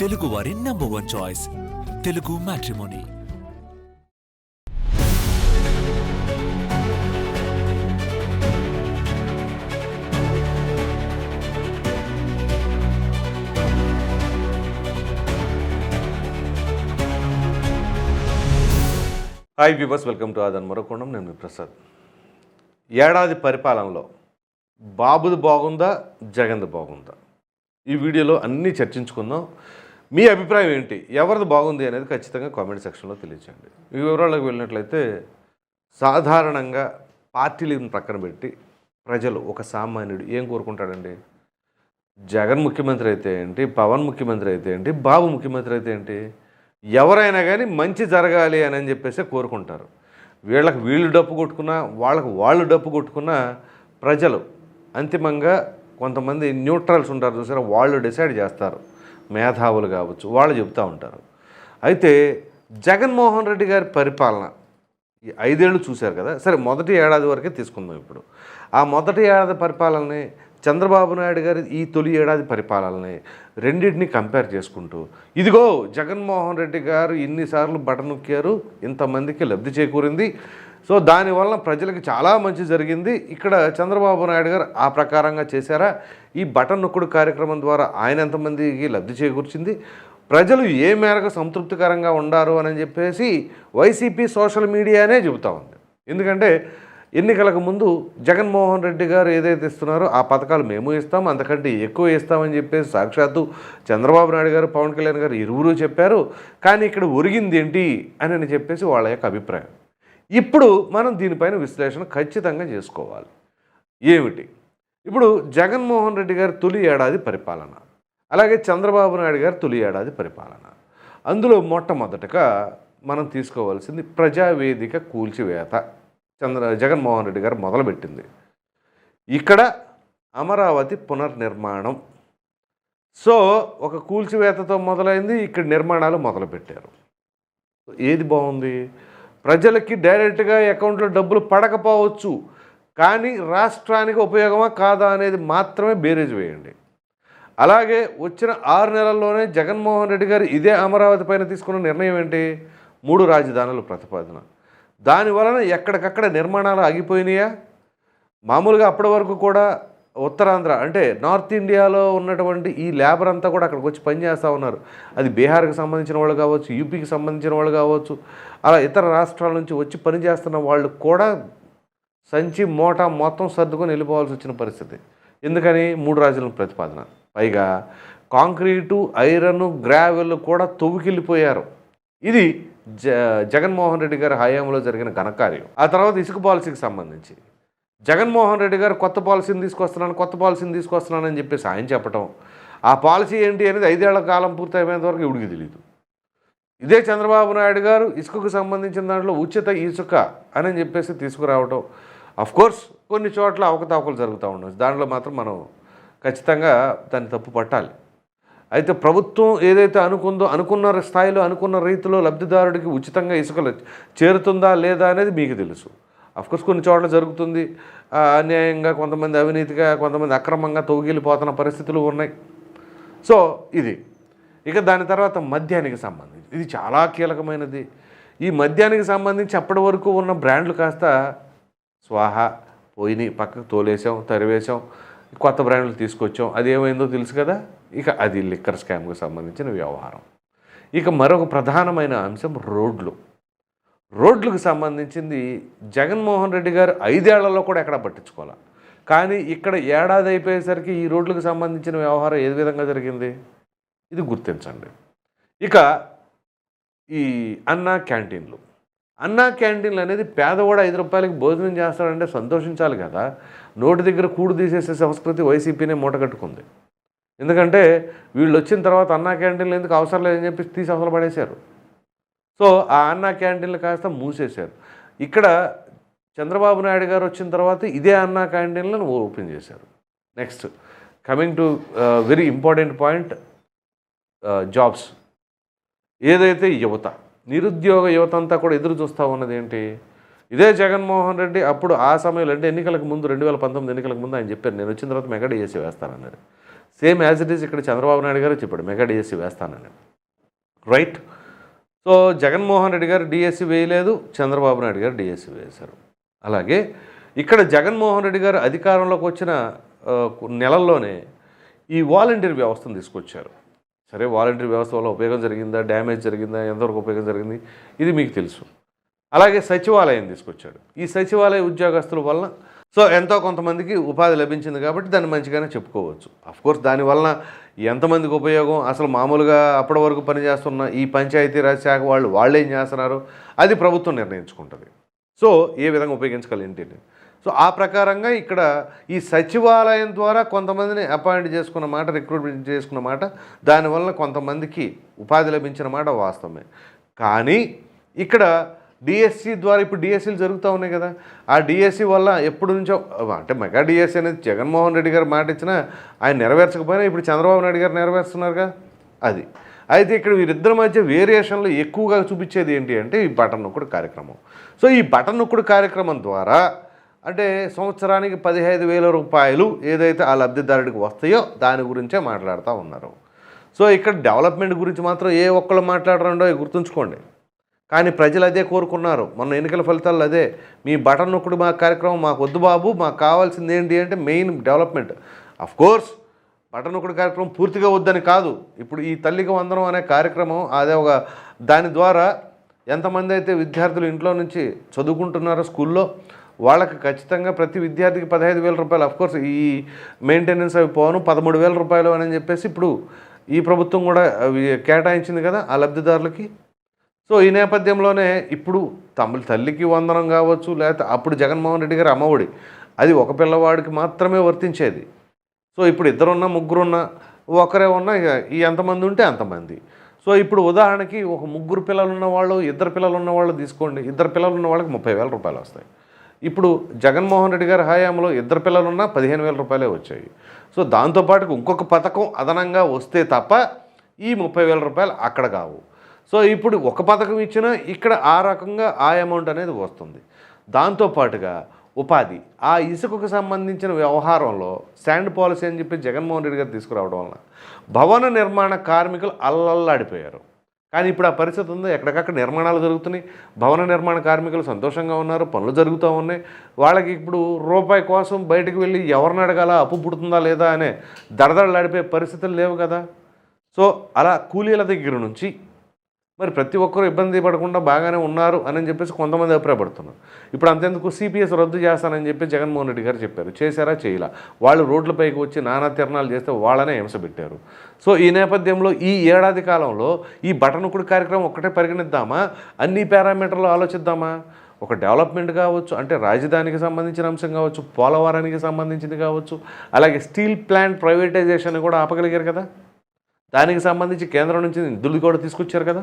తెలుగు వారి number one choice Telugu matrimony hi viewers welcome to Aadhan మరొకొండం నేను మీ ప్రసాద్ ఏడాది పరిపాలనలో బాబుది బాగుందా జగన్ది బాగుందా? ఈ వీడియోలో అన్నీ చర్చించుకుందాం. మీ అభిప్రాయం ఏంటి? ఎవరిది బాగుంది అనేది ఖచ్చితంగా కామెంట్ సెక్షన్లో తెలియచేయండి. ఈ వివరాలకు వెళ్ళినట్లయితే సాధారణంగా పార్టీలను ప్రక్కన పెట్టి ప్రజలు ఒక సామాన్యుడు ఏం కోరుకుంటాడండి? జగన్ ముఖ్యమంత్రి అయితే ఏంటి? పవన్ ముఖ్యమంత్రి అయితే ఏంటి? బాబు ముఖ్యమంత్రి అయితే ఏంటి? ఎవరైనా కానీ మంచి జరగాలి అని అని చెప్పేసి కోరుకుంటారు. వీళ్ళకి వీళ్ళు డప్పు కొట్టుకున్నా వాళ్ళకి వాళ్ళు డప్పు కొట్టుకున్నా ప్రజలు అంతిమంగా కొంతమంది న్యూట్రల్స్ ఉంటారు చూసారా? వాళ్ళు డిసైడ్ చేస్తారు. మేధావులు కావచ్చు వాళ్ళు చెప్తూ ఉంటారు. అయితే జగన్మోహన్ రెడ్డి గారి పరిపాలన ఈ ఐదేళ్ళు చూశారు కదా సరే మొదటి ఏడాది వరకే తీసుకుందాం ఇప్పుడు. ఆ మొదటి ఏడాది పరిపాలనని చంద్రబాబు నాయుడు గారి ఈ తొలి ఏడాది పరిపాలనని రెండింటిని కంపేర్ చేసుకుంటూ ఇదిగో జగన్మోహన్ రెడ్డి గారు ఇన్నిసార్లు బటన్ నొక్కారు ఇంతమందికి లబ్ధి చేకూరింది సో దానివల్ల ప్రజలకు చాలా మంచి జరిగింది. ఇక్కడ చంద్రబాబు నాయుడు గారు ఆ ప్రకారంగా చేశారా? ఈ బటన్ నొక్కుడు కార్యక్రమం ద్వారా ఆయన ఎంతమందికి లబ్ధి చేకూర్చింది? ప్రజలు ఏ మేరకు సంతృప్తికరంగా ఉండారు అని చెప్పేసి వైసీపీ సోషల్ మీడియానే చెబుతా ఉంది. ఎందుకంటే ఎన్నికలకు ముందు జగన్మోహన్ రెడ్డి గారు ఏదైతే ఇస్తున్నారో ఆ పథకాలు మేము ఇస్తాం అంతకంటే ఎక్కువ ఇస్తామని చెప్పేసి సాక్షాత్తు చంద్రబాబు నాయుడు గారు పవన్ కళ్యాణ్ గారు ఇరువురు చెప్పారు. కానీ ఇక్కడ ఒరిగింది ఏంటి అని అని చెప్పేసి వాళ్ళ యొక్క అభిప్రాయం. ఇప్పుడు మనం దీనిపైన విశ్లేషణ ఖచ్చితంగా చేసుకోవాలి. ఏమిటి? ఇప్పుడు జగన్మోహన్ రెడ్డి గారి తొలి ఏడాది పరిపాలన అలాగే చంద్రబాబు నాయుడు గారి తొలి ఏడాది పరిపాలన. అందులో మొట్టమొదటగా మనం తీసుకోవాల్సింది ప్రజావేదిక కూల్చివేత చంద్ర జగన్మోహన్ రెడ్డి గారు మొదలుపెట్టింది. ఇక్కడ అమరావతి పునర్నిర్మాణం. సో ఒక కూల్చివేతతో మొదలైంది ఇక్కడ నిర్మాణాలు మొదలుపెట్టారు. ఏది బాగుంది? ప్రజలకి డైరెక్ట్గా అకౌంట్లో డబ్బులు పడకపోవచ్చు. కానీ రాష్ట్రానికి ఉపయోగమా కాదా అనేది మాత్రమే బేరేజ్ వేయండి. అలాగే వచ్చిన ఆరు నెలల్లోనే జగన్మోహన్ రెడ్డి గారు ఇదే అమరావతి పైన తీసుకున్న నిర్ణయం ఏంటి? మూడు రాజధానుల ప్రతిపాదన. దాని వలన ఎక్కడికక్కడ నిర్మాణాలు ఆగిపోయినాయా? మామూలుగా అప్పటి వరకు కూడా ఉత్తరాంధ్ర అంటే నార్త్ ఇండియాలో ఉన్నటువంటి ఈ లేబర్ అంతా కూడా అక్కడికి వచ్చి పనిచేస్తూ ఉన్నారు. అది బీహార్కి సంబంధించిన వాళ్ళు కావచ్చు యూపీకి సంబంధించిన వాళ్ళు కావచ్చు అలా ఇతర రాష్ట్రాల నుంచి వచ్చి పనిచేస్తున్న వాళ్ళు కూడా సంచి మోటా మొత్తం సర్దుకొని వెళ్ళిపోవాల్సి వచ్చిన పరిస్థితి. ఎందుకని? మూడు రాజుల ప్రతిపాదన. పైగా కాంక్రీటు ఐరన్ గ్రావెల్ కూడా తవ్వుకెళ్ళిపోయారు. ఇది జ జగన్మోహన్ రెడ్డి గారి హయాంలో జరిగిన ఘనకార్యం. ఆ తర్వాత ఇసుక పాలసీకి సంబంధించి. జగన్మోహన్ రెడ్డి గారు కొత్త పాలసీని తీసుకొస్తున్నాను కొత్త పాలసీని తీసుకొస్తున్నానని చెప్పేసి ఆయన చెప్పటం ఆ పాలసీ ఏంటి అనేది ఐదేళ్ళ కాలం పూర్తి వరకు ఇవిడికి తెలియదు ఇదే చంద్రబాబు నాయుడు గారు ఇసుకకు సంబంధించిన దాంట్లో ఉచిత ఇసుక అని చెప్పేసి తీసుకురావటం. అఫ్ కోర్స్ కొన్ని చోట్ల అవకతవకలు జరుగుతూ ఉండవచ్చు దాంట్లో మాత్రం మనం ఖచ్చితంగా దాన్ని తప్పు పట్టాలి. అయితే ప్రభుత్వం ఏదైతే అనుకుందో అనుకున్న స్థాయిలో అనుకున్న రీతిలో లబ్ధిదారుడికి ఉచితంగా ఇసుకలు చేరుతుందా లేదా అనేది మీకు తెలుసు. అఫ్కోర్స్ కొన్ని చోట్ల జరుగుతుంది అన్యాయంగా కొంతమంది అవినీతిగా కొంతమంది అక్రమంగా తొగిలిపోతున్న పరిస్థితులు ఉన్నాయి. సో ఇది. ఇక దాని తర్వాత మద్యానికి సంబంధించి. ఇది చాలా కీలకమైనది. ఈ మద్యానికి సంబంధించి అప్పటి వరకు ఉన్న బ్రాండ్లు కాస్త స్వాహ పోయినాయి పక్కకు తోలేసాం తరివేశాం కొత్త బ్రాండ్లు తీసుకొచ్చాం. అది ఏమైందో తెలుసు కదా? ఇక అది లిక్కర్ స్కామ్కి సంబంధించిన వ్యవహారం. ఇక మరొక ప్రధానమైన అంశం రోడ్లు. రోడ్లకు సంబంధించింది జగన్మోహన్ రెడ్డి గారు ఐదేళ్ళలో కూడా ఎక్కడ పట్టించుకోవాలి? కానీ ఇక్కడ ఏడాది అయిపోయేసరికి ఈ రోడ్లకు సంబంధించిన వ్యవహారం ఏ విధంగా జరిగింది? ఇది గుర్తించండి. ఇక ఈ అన్నా క్యాంటీన్లు. అన్నా క్యాంటీన్లు అనేది పేదవాడు ఐదు రూపాయలకి భోజనం చేస్తాడంటే సంతోషించాలి కదా. నోటి దగ్గర కూడు తీసేసే సంస్కృతి వైసీపీనే మూటగట్టుకుంది ఎందుకంటే వీళ్ళు వచ్చిన తర్వాత అన్నా క్యాంటీన్లు ఎందుకు అవసరం లేదని చెప్పి తీసి అవసరం పడేశారు. సో ఆ అన్నా క్యాంటీన్లు కాస్త మూసేశారు. ఇక్కడ చంద్రబాబు నాయుడు గారు వచ్చిన తర్వాత ఇదే అన్నా క్యాంటీన్లను ఓపెన్ చేశారు. Next coming to very important point jobs ఏదైతే యువత నిరుద్యోగ యువత అంతా కూడా ఎదురు చూస్తూ ఉన్నది ఏంటి? ఇదే జగన్మోహన్ రెడ్డి అప్పుడు ఆ సమయంలో అంటే ఎన్నికలకు ముందు రెండు వేల పంతొమ్మిది ఎన్నికలకు ముందు ఆయన చెప్పారు నేను వచ్చిన తర్వాత మెగడ డిఎస్సీ వేస్తానన్నారు సేమ్ యాజ్ ఇట్ ఈస్ ఇక్కడ చంద్రబాబు నాయుడు గారు చెప్పాడు మెగా డిఎస్సీ వేస్తానని right so Jaganmohan Reddy garu DSC వేయలేదు చంద్రబాబు నాయుడు గారు డిఎస్సి వేశారు. అలాగే ఇక్కడ జగన్మోహన్ రెడ్డి గారు అధికారంలోకి వచ్చిన నెలల్లోనే ఈ వాలంటీర్ వ్యవస్థను తీసుకొచ్చారు. సరే వాలంటీర్ వ్యవస్థ వల్ల ఉపయోగం జరిగిందా డ్యామేజ్ జరిగిందా ఎంతవరకు ఉపయోగం జరిగింది ఇది మీకు తెలుసు. అలాగే సచివాలయం తీసుకొచ్చాడు. ఈ సచివాలయ ఉద్యోగస్తుల వల్ల సో ఎంతో కొంతమందికి ఉపాధి లభించింది కాబట్టి దాన్ని మంచిగానే చెప్పుకోవచ్చు. కోర్స్ దానివలన ఎంతమందికి ఉపయోగం? అసలు మామూలుగా అప్పటి వరకు పనిచేస్తున్న ఈ పంచాయతీరాజ్ శాఖ వాళ్ళు వాళ్ళు ఏం చేస్తున్నారు? అది ప్రభుత్వం నిర్ణయించుకుంటుంది. సో ఏ విధంగా ఉపయోగించగల ఏంటి సో ఆ ప్రకారంగా ఇక్కడ ఈ సచివాలయం ద్వారా కొంతమందిని అపాయింట్ చేసుకున్న మాట రిక్రూట్మెంట్ చేసుకున్న మాట దానివల్ల కొంతమందికి ఉపాధి లభించిన మాట వాస్తవమే. కానీ ఇక్కడ డిఎస్సి ద్వారా ఇప్పుడు డిఎస్సీలు జరుగుతూ ఉన్నాయి కదా. ఆ డిఎస్సి వల్ల ఎప్పటి నుంచో అంటే మెగా డిఎస్సి అనేది జగన్మోహన్ రెడ్డి గారు మాట ఇచ్చినా ఆయన నెరవేర్చకపోయినా ఇప్పుడు చంద్రబాబు నాయుడు గారు నెరవేరుస్తున్నారుగా? అది. అయితే ఇక్కడ వీరిద్దరి మధ్య వేరియేషన్లు ఎక్కువగా చూపించేది ఏంటి అంటే ఈ బటన్ నొక్కుడు కార్యక్రమం. సో ఈ బటన్ నొక్కుడు కార్యక్రమం ద్వారా అంటే సంవత్సరానికి పదిహేను వేల రూపాయలు ఏదైతే ఆ లబ్ధిదారుడికి వస్తాయో దాని గురించే మాట్లాడుతూ ఉన్నారు. సో ఇక్కడ డెవలప్మెంట్ గురించి మాత్రం ఏ ఒక్కళ్ళు మాట్లాడరండో గుర్తుంచుకోండి. కానీ ప్రజలు అదే కోరుకున్నారు. మొన్న ఎన్నికల ఫలితాలు అదే. మీ బటన్ నొక్కుడు మా కార్యక్రమం మాకు వద్దు బాబు మాకు కావాల్సింది ఏంటి అంటే main development. Of course button ఒకటి కార్యక్రమం పూర్తిగా వద్దని కాదు. ఇప్పుడు ఈ తల్లికి వందనం అనే కార్యక్రమం అదే ఒక దాని ద్వారా ఎంతమంది అయితే విద్యార్థులు ఇంట్లో నుంచి చదువుకుంటున్నారో స్కూల్లో వాళ్ళకి ఖచ్చితంగా ప్రతి విద్యార్థికి పదహైదు వేల రూపాయలు. అఫ్కోర్స్ ఈ మెయింటెనెన్స్ అవి పోను పదమూడు వేల రూపాయలు అని చెప్పేసి ఇప్పుడు ఈ ప్రభుత్వం కూడా కేటాయించింది కదా ఆ లబ్ధిదారులకి. సో ఈ నేపథ్యంలోనే ఇప్పుడు తమిళ తల్లికి వందనం కావచ్చు లేకపోతే అప్పుడు జగన్మోహన్ రెడ్డి గారు అమ్మఒడి అది ఒక పిల్లవాడికి మాత్రమే వర్తించేది. సో ఇప్పుడు ఇద్దరున్నా ముగ్గురున్నా ఒకరే ఉన్నా ఇక ఈ ఎంతమంది ఉంటే అంతమంది. సో ఇప్పుడు ఉదాహరణకి ఒక ముగ్గురు పిల్లలు ఉన్నవాళ్ళు ఇద్దరు పిల్లలు ఉన్నవాళ్ళు తీసుకోండి ఇద్దరు పిల్లలు ఉన్న వాళ్ళకి ముప్పై వేల రూపాయలు వస్తాయి. ఇప్పుడు జగన్మోహన్ రెడ్డి గారి హయాంలో ఇద్దరు పిల్లలు ఉన్నా పదిహేను వేల రూపాయలే వచ్చాయి. సో దాంతోపాటు ఇంకొక పథకం అదనంగా వస్తే తప్ప ఈ ముప్పై వేల రూపాయలు అక్కడ కావు. సో ఇప్పుడు ఒక పథకం ఇచ్చినా ఇక్కడ ఆ రకంగా ఆ అమౌంట్ అనేది వస్తుంది. దాంతోపాటుగా ఉపాధి. ఆ ఇసుకకు సంబంధించిన వ్యవహారంలో శాండ్ పాలసీ అని చెప్పి జగన్మోహన్ రెడ్డి గారు తీసుకురావడం వలన భవన నిర్మాణ కార్మికులు అల్లల్లాడిపోయారు. కానీ ఇప్పుడు ఆ పరిస్థితి ఉంది. ఎక్కడికక్కడ నిర్మాణాలు జరుగుతున్నాయి. భవన నిర్మాణ కార్మికులు సంతోషంగా ఉన్నారు. పనులు జరుగుతూ ఉన్నాయి. వాళ్ళకి ఇప్పుడు రూపాయి కోసం బయటకు వెళ్ళి ఎవరిని అడగాల? అప్పు పుడుతుందా లేదా అనే దడదడలాడిపోయే పరిస్థితులు లేవు కదా. సో అలా కూలీల దగ్గర నుంచి మరి ప్రతి ఒక్కరూ ఇబ్బంది పడకుండా బాగానే ఉన్నారు అని చెప్పేసి కొంతమంది అభిప్రాయపడుతున్నారు. ఇప్పుడు అంతెందుకు సిపిఎస్ రద్దు చేస్తానని చెప్పి జగన్మోహన్ రెడ్డి గారు చెప్పారు. చేశారా? చేయలా. వాళ్ళు రోడ్లపైకి వచ్చి నానా తిరణాలు చేస్తే వాళ్ళనే హింస పెట్టారు. సో ఈ నేపథ్యంలో ఈ ఏడాది కాలంలో ఈ బటనుకుడు కార్యక్రమం ఒక్కటే పరిగణిద్దామా? అన్ని పారామీటర్లు ఆలోచిద్దామా? ఒక డెవలప్మెంట్ కావచ్చు అంటే రాజధానికి సంబంధించిన అంశం కావచ్చు పోలవరానికి సంబంధించింది కావచ్చు అలాగే స్టీల్ ప్లాంట్ ప్రైవేటైజేషన్ కూడా ఆపగలిగారు కదా? దానికి సంబంధించి కేంద్రం నుంచి నిధులు కూడా తీసుకొచ్చారు కదా.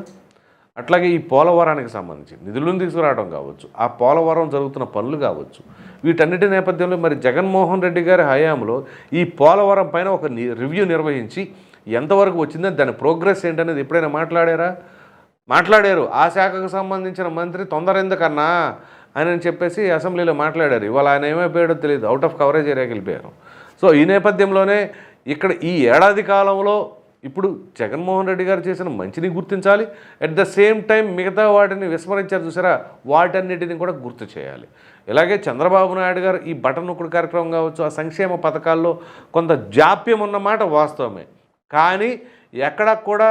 అట్లాగే ఈ పోలవరానికి సంబంధించి నిధులను తీసుకురావడం కావచ్చు ఆ పోలవరం జరుగుతున్న పనులు కావచ్చు వీటన్నిటి నేపథ్యంలో మరి జగన్మోహన్ రెడ్డి గారి హయాంలో ఈ పోలవరం పైన ఒక రివ్యూ నిర్వహించి ఎంతవరకు వచ్చిందని దాని ప్రోగ్రెస్ ఏంటనేది ఎప్పుడైనా మాట్లాడారా? మాట్లాడారు. ఆ శాఖకు సంబంధించిన మంత్రి తొందర ఎందుకన్నా అని చెప్పేసి అసెంబ్లీలో మాట్లాడారు. ఇవాళ ఆయన ఏమైపోయాడో తెలియదు. అవుట్ ఆఫ్ కవరేజ్ ఏరియాకి వెళ్ళిపోయారు. సో ఈ నేపథ్యంలోనే ఇక్కడ ఈ ఏడాది కాలంలో ఇప్పుడు జగన్మోహన్ రెడ్డి గారు చేసిన మంచిని గుర్తించాలి. అట్ ద సేమ్ టైం మిగతా వాటిని విస్మరించారు చూసారా? వాటన్నిటిని కూడా గుర్తు చేయాలి. ఇలాగే చంద్రబాబు నాయుడు గారు ఈ బటన్ ఒకటి కార్యక్రమం కావచ్చు ఆ సంక్షేమ పథకాల్లో కొంత జాప్యం ఉన్నమాట వాస్తవమే. కానీ ఎక్కడ కూడా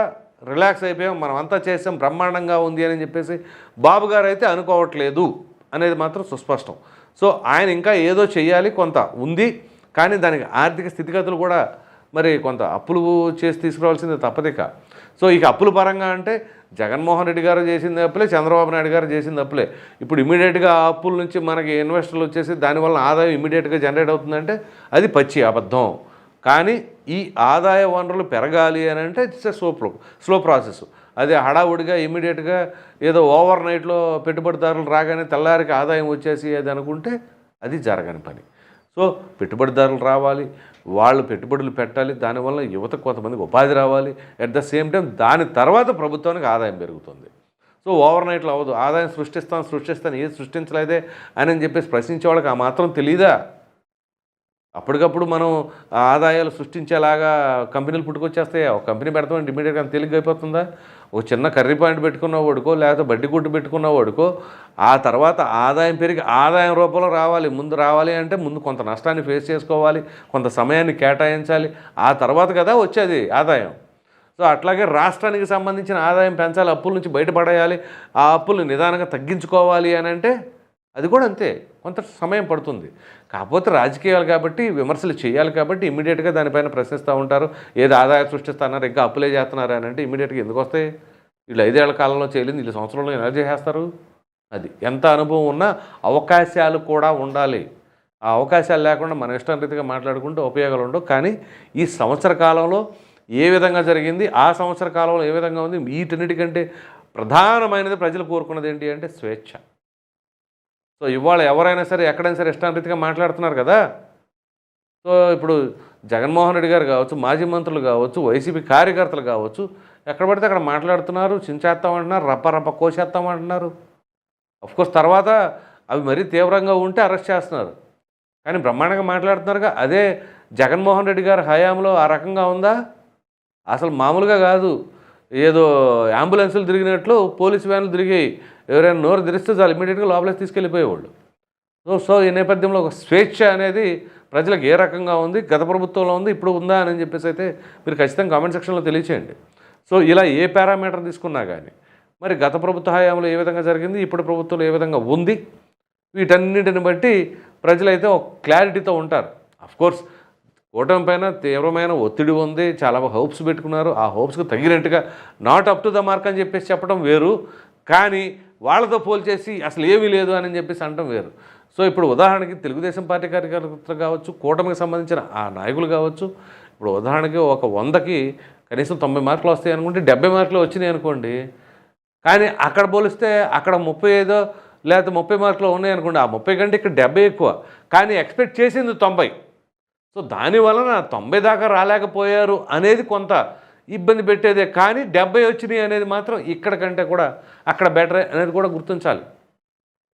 రిలాక్స్ అయిపోయాం మనం అంతా చేసాం బ్రహ్మాండంగా ఉంది అని చెప్పేసి బాబు గారు అయితే అనుకోవట్లేదు అనేది మాత్రం సుస్పష్టం. సో ఆయన ఇంకా ఏదో చేయాలి కొంత ఉంది. కానీ దానికి ఆర్థిక స్థితిగతులు కూడా మరి కొంత అప్పులు చేసి తీసుకురావాల్సింది తప్పదిక. సో ఇక అప్పుల పరంగా అంటే జగన్మోహన్ రెడ్డి గారు చేసింది అప్పులే చంద్రబాబు నాయుడు గారు చేసింది అప్పులే. ఇప్పుడు ఇమీడియట్గా ఆ అప్పుల నుంచి మనకి ఇన్వెస్టర్లు వచ్చేసి దానివల్ల ఆదాయం ఇమీడియట్గా జనరేట్ అవుతుందంటే అది పచ్చి అబద్ధం. కానీ ఈ ఆదాయ వనరులు పెరగాలి అని అంటే ఇట్స్ స్లో స్లో ప్రాసెస్ అదే హడావుడిగా ఇమీడియట్గా ఏదో ఓవర్ నైట్లో పెట్టుబడిదారులు రాగానే తెల్లారికి ఆదాయం వచ్చేసి అది అనుకుంటే అది జరగని పని. సో పెట్టుబడిదారులు రావాలి వాళ్ళు పెట్టుబడులు పెట్టాలి దానివల్ల యువత కొంతమందికి ఉపాధి రావాలి. అట్ ద సేమ్ టైం దాని తర్వాత ప్రభుత్వానికి ఆదాయం పెరుగుతుంది. సో ఓవర్ నైట్లో అవ్వదు. ఆదాయం సృష్టిస్తాను సృష్టిస్తాను ఏది సృష్టించలేదే అని చెప్పేసి ప్రశ్నించే వాళ్ళకి ఆ మాత్రం తెలియదా అప్పటికప్పుడు మనం ఆదాయాలు సృష్టించేలాగా కంపెనీలు పుట్టుకొచ్చేస్తాయి? ఒక కంపెనీ పెడతామంటే ఇమీడియట్గా అంత తేలిగ్గా అయిపోతుందా? ఒక చిన్న కర్రీ పాయింట్ పెట్టుకున్న వాడుకో లేకపోతే బడ్డీ గుడ్డు పెట్టుకున్న వాడుకో ఆ తర్వాత ఆదాయం పెరిగి ఆదాయం రూపంలో రావాలి ముందు రావాలి అంటే ముందు కొంత నష్టాన్ని ఫేస్ చేసుకోవాలి కొంత సమయాన్ని కేటాయించాలి ఆ తర్వాత కదా వచ్చేది ఆదాయం. సో అట్లాగే రాష్ట్రానికి సంబంధించిన ఆదాయం పెంచాలి అప్పుల నుంచి బయటపడేయాలి ఆ అప్పులు నిదానంగా తగ్గించుకోవాలి అని అంటే అది కూడా అంతే. కొంత సమయం పడుతుంది. కాకపోతే రాజకీయాలు కాబట్టి విమర్శలు చేయాలి కాబట్టి ఇమీడియట్గా దానిపైన ప్రశ్నిస్తూ ఉంటారు. ఏది ఆదాయం సృష్టిస్తున్నారు ఇంకా అప్లై చేస్తున్నారు అని అంటే ఇమీడియట్గా ఎందుకు వస్తాయి? వీళ్ళు ఐదేళ్ళ కాలంలో చేయలేదు వీళ్ళు సంవత్సరంలో ఎలా చేసేస్తారు? అది ఎంత అనుభవం ఉన్నా అవకాశాలు కూడా ఉండాలి. ఆ అవకాశాలు లేకుండా మన ఇష్టం రీతిగా మాట్లాడుకుంటే ఉపయోగాలు ఉండవు. కానీ ఈ సంవత్సర కాలంలో ఏ విధంగా జరిగింది? ఆ సంవత్సర కాలంలో ఏ విధంగా ఉంది? వీటన్నిటికంటే ప్రధానమైనది ప్రజలు కోరుకున్నది ఏంటి అంటే స్వేచ్ఛ. సో ఇవాళ ఎవరైనా సరే ఎక్కడైనా సరే ఇష్టానరీతిగా మాట్లాడుతున్నారు కదా. సో ఇప్పుడు జగన్మోహన్ రెడ్డి గారు కావచ్చు మాజీ మంత్రులు కావచ్చు వైసీపీ కార్యకర్తలు కావచ్చు ఎక్కడ పడితే అక్కడ మాట్లాడుతున్నారు చించేస్తామంటున్నారు రప్ప రప్ప కోసేస్తామంటున్నారు. అఫ్కోర్స్ తర్వాత అవి మరీ తీవ్రంగా ఉంటే అరెస్ట్ చేస్తున్నారు. కానీ బ్రహ్మాండంగా మాట్లాడుతున్నారుగా అదే జగన్మోహన్ రెడ్డి గారి హయాంలో ఆ రకంగా ఉందా? అసలు మామూలుగా కాదు. ఏదో అంబులెన్సులు తిరిగినట్లు పోలీస్ వ్యాన్లు తిరిగి ఎవరైనా నోరు తెరిస్తే చాలు ఇమీడియట్గా లోపలికి తీసుకెళ్ళిపోయేవాళ్ళు. సో సో ఈ నేపథ్యంలో ఒక స్వేచ్ఛ అనేది ప్రజలకు ఏ రకంగా ఉంది గత ప్రభుత్వంలో ఉంది ఇప్పుడు ఉందా అని చెప్పేసి అయితే మీరు ఖచ్చితంగా కామెంట్ సెక్షన్లో తెలియచేయండి. సో ఇలా ఏ పారామీటర్ తీసుకున్నా కానీ మరి గత ప్రభుత్వ హయాంలో ఏ విధంగా జరిగింది ఇప్పుడు ప్రభుత్వంలో ఏ విధంగా ఉంది వీటన్నిటిని బట్టి ప్రజలైతే ఒక క్లారిటీతో ఉంటారు. కోర్స్ కూటమి పైన తీవ్రమైన ఒత్తిడి ఉంది. చాలా హోప్స్ పెట్టుకున్నారు. ఆ హోప్స్కి తగినట్టుగా not up to the mark అని చెప్పేసి చెప్పడం వేరు. కానీ వాళ్ళతో పోల్చేసి అసలు ఏమీ లేదు అని చెప్పేసి అనడం వేరు. సో ఇప్పుడు ఉదాహరణకి తెలుగుదేశం పార్టీ కార్యకర్తలు కావచ్చు కూటమికి సంబంధించిన ఆ నాయకులు కావచ్చు ఇప్పుడు ఉదాహరణకి ఒక వందకి కనీసం తొంభై మార్కులు వస్తాయి అనుకుంటే డెబ్బై మార్కులు వచ్చినాయి అనుకోండి. కానీ అక్కడ పోలిస్తే అక్కడ ముప్పై ఐదో లేకపోతే ముప్పై మార్కులు ఉన్నాయి అనుకోండి. ఆ ముప్పై కంటే ఇక్కడ డెబ్బై ఎక్కువ. కానీ ఎక్స్పెక్ట్ చేసింది తొంభై. సో దాని వలన తొంభై దాకా రాలేకపోయారు అనేది కొంత ఇబ్బంది పెట్టేదే. కానీ డెబ్బై వచ్చినాయి అనేది మాత్రం ఇక్కడ కంటే కూడా అక్కడ బెటర్ అనేది కూడా గుర్తించాలి.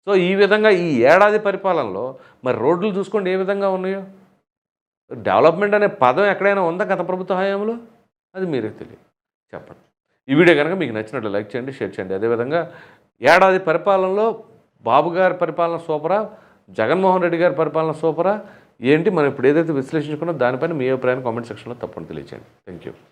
సో ఈ విధంగా ఈ ఏడాది పరిపాలనలో మరి రోడ్లు చూసుకోండి ఏ విధంగా ఉన్నాయో. డెవలప్మెంట్ అనే పదం ఎక్కడైనా ఉందా గత ప్రభుత్వ హయాంలో? అది మీరే తెలియదు చెప్పండి. ఈ వీడియో కనుక మీకు నచ్చినట్లు లైక్ చేయండి షేర్ చేయండి. అదేవిధంగా ఏడాది పరిపాలనలో బాబు గారి పరిపాలన సూపరా జగన్మోహన్ రెడ్డి గారి పరిపాలన సూపరా ఏంటి మనం ఇప్పుడు ఏదైతే విశ్లేషించుకున్నా దానిపైన మీ అభిప్రాయాన్ని కామెంట్ సెక్షన్లో తప్పని తెలియచేయండి. Thank you